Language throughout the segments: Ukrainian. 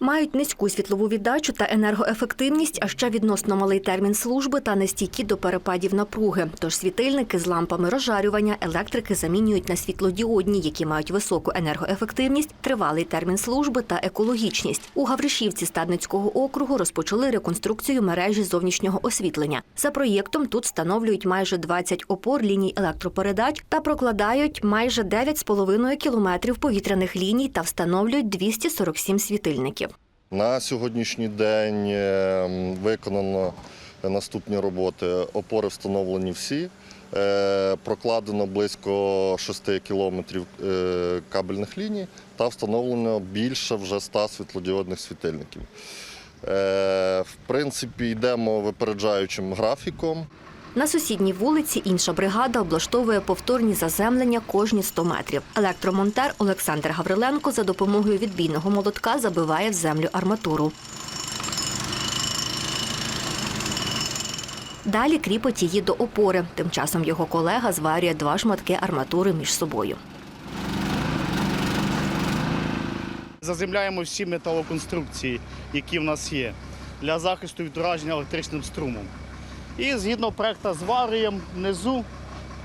Мають низьку світлову віддачу та енергоефективність, а ще відносно малий термін служби та нестійкі до перепадів напруги. Тож світильники з лампами розжарювання електрики замінюють на світлодіодні, які мають високу енергоефективність, тривалий термін служби та екологічність. У Гавришівці Стадницького округу розпочали реконструкцію мережі зовнішнього освітлення. За проєктом тут встановлюють майже 20 опор ліній електропередач та прокладають майже 9,5 кілометрів повітряних ліній та встановлюють 247 світильників. На сьогоднішній день е, виконано наступні роботи. Опори встановлені всі. Е, Прокладено близько 6 кілометрів е, кабельних ліній та встановлено більше вже 100 світлодіодних світильників. В принципі, йдемо випереджаючим графіком. На сусідній вулиці інша бригада облаштовує повторні заземлення кожні 100 метрів. Електромонтер Олександр Гавриленко за допомогою відбійного молотка забиває в землю арматуру. Далі кріпить її до опори. Тим часом його колега зварює два шматки арматури між собою. Заземляємо всі металоконструкції, які в нас є, для захисту від ураження електричним струмом. І згідно проекту зварюємо внизу,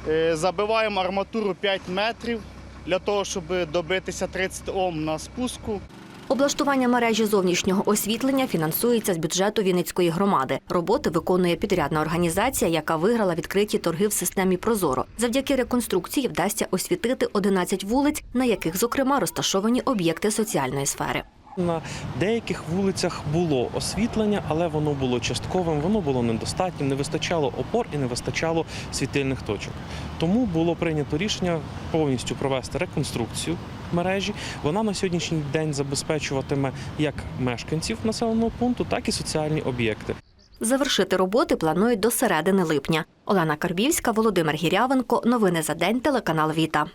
е, забиваємо арматуру 5 метрів для того, щоб добитися 30 Ом на спуску. Облаштування мережі зовнішнього освітлення фінансується з бюджету Вінницької громади. Роботи виконує підрядна організація, яка виграла відкриті торги в системі Прозоро. Завдяки реконструкції вдасться освітити 11 вулиць, на яких, зокрема, розташовані об'єкти соціальної сфери. На деяких вулицях було освітлення, але воно було частковим, воно було недостатнім, не вистачало опор і не вистачало світильних точок. Тому було прийнято рішення повністю провести реконструкцію мережі. Вона на сьогоднішній день забезпечуватиме як мешканців населеного пункту, так і соціальні об'єкти. Завершити роботи планують до середини липня. Олена Карбівська, Володимир Гірявенко. Новини за день. Телеканал Віта.